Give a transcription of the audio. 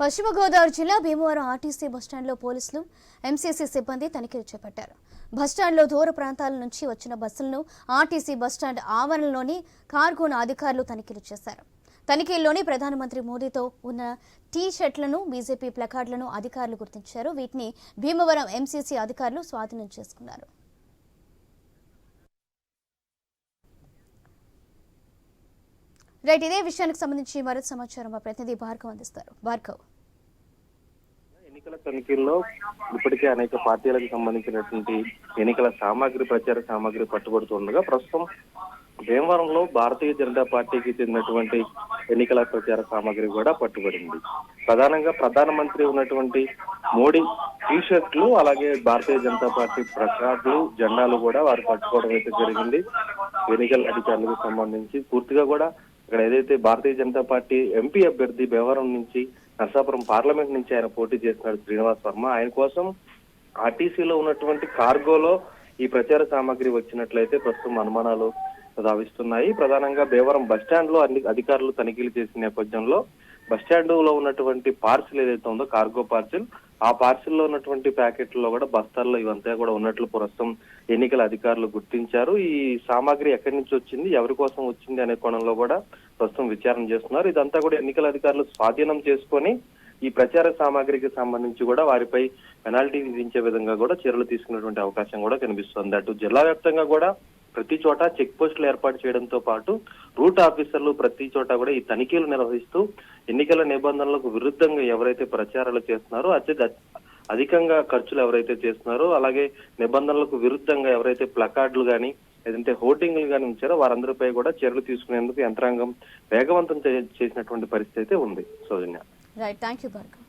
పశ్చిమ గోదావరి జిల్లా భీమవరం ఆర్టీసీ బస్టాండ్లో పోలీసులు ఎంసీసీ సిబ్బంది తనిఖీలు చేపట్టారు. బస్టాండ్లో దూర ప్రాంతాల నుంచి వచ్చిన బస్సులను ఆర్టీసీ బస్టాండ్ ఆవరణలోని కార్గోన్ అధికారులు తనిఖీలు చేశారు. తనిఖీల్లోని ప్రధానమంత్రి మోదీతో ఉన్న టీ షర్ట్లను బీజేపీ ప్లకార్డులను అధికారులు గుర్తించారు. వీటిని భీమవరం ఎంసీసీ అధికారులు స్వాధీనం చేసుకున్నారు. రైట్ ఇదే విషయానికి సంబంధించి మరింత సమాచారం మా ప్రతినిధి భార్గవ్ అందిస్తారు. భార్గవ్. ఎన్నికల తనిఖీల్లో ఇప్పటికే అనేక పార్టీలకు సంబంధించినటువంటి ఎన్నికల సామాగ్రి ప్రచార సామాగ్రి పట్టుబడుతుండగా ప్రస్తుతం భీమవరంలో భారతీయ జనతా పార్టీకి చెందినటువంటి ఎన్నికల ప్రచార సామాగ్రి కూడా పట్టుబడింది. ప్రధానంగా ప్రధానమంత్రి ఉన్నటువంటి మోడీ టీ షర్ట్లు అలాగే భారతీయ జనతా పార్టీ ప్రకార్డులు జెండాలు కూడా వారు పట్టుకోవడం అయితే జరిగింది. ఎన్నికల అధికారులకు సంబంధించి పూర్తిగా కూడా ఇక్కడ ఏదైతే భారతీయ జనతా పార్టీ ఎంపీ అభ్యర్థి భీమవరం నుంచి నర్సాపురం పార్లమెంట్ నుంచి ఆయన పోటీ చేస్తున్నాడు శ్రీనివాస్ వర్మ ఆయన కోసం ఆర్టీసీలో ఉన్నటువంటి కార్గోలో ఈ ప్రచార సామాగ్రి వచ్చినట్లయితే ప్రస్తుతం అనుమానాలు దావిస్తున్నాయి ప్రధానంగా భీమవరం బస్టాండ్లో అన్ని అధికారులు తనిఖీలు చేసిన నేపథ్యంలో బస్టాండ్లో ఉన్నటువంటి పార్సిల్ ఏదైతే ఉందో కార్గో పార్సిల్ ఆ పార్సిల్లో ఉన్నటువంటి ప్యాకెట్లలో కూడా బస్తాల్లో ఇవంతా కూడా ఉన్నట్లు ప్రస్తుతం ఎన్నికల అధికారులు గుర్తించారు. ఈ సామాగ్రి ఎక్కడి నుంచి వచ్చింది ఎవరి కోసం వచ్చింది అనే కోణంలో కూడా ప్రస్తుతం విచారణ చేస్తున్నారు. ఇదంతా కూడా ఎన్నికల అధికారులు స్వాధీనం చేసుకొని ఈ ప్రచార సామాగ్రికి సంబంధించి కూడా వారిపై పెనాల్టీ విధించే విధంగా కూడా చర్యలు తీసుకున్నటువంటి అవకాశం కూడా కనిపిస్తుంది. అటు జిల్లా వ్యాప్తంగా కూడా ప్రతి చోట చెక్ పోస్టులు ఏర్పాటు చేయడంతో పాటు రూట్ ఆఫీసర్లు ప్రతి చోట కూడా ఈ తనిఖీలు నిర్వహిస్తూ ఎన్నికల నిబంధనలకు విరుద్ధంగా ఎవరైతే ప్రచారాలు చేస్తున్నారో అత్యధిక అధికంగా ఖర్చులు ఎవరైతే చేస్తున్నారో అలాగే నిబంధనలకు విరుద్ధంగా ఎవరైతే ప్లకార్డులు కానీ లేదంటే హోర్డింగ్లు కానీ ఉంచారో వారందరిపై కూడా చర్యలు తీసుకునేందుకు యంత్రాంగం వేగవంతం చేసినటువంటి పరిస్థితి అయితే ఉంది. Sowjanya. Right thank you Bhargav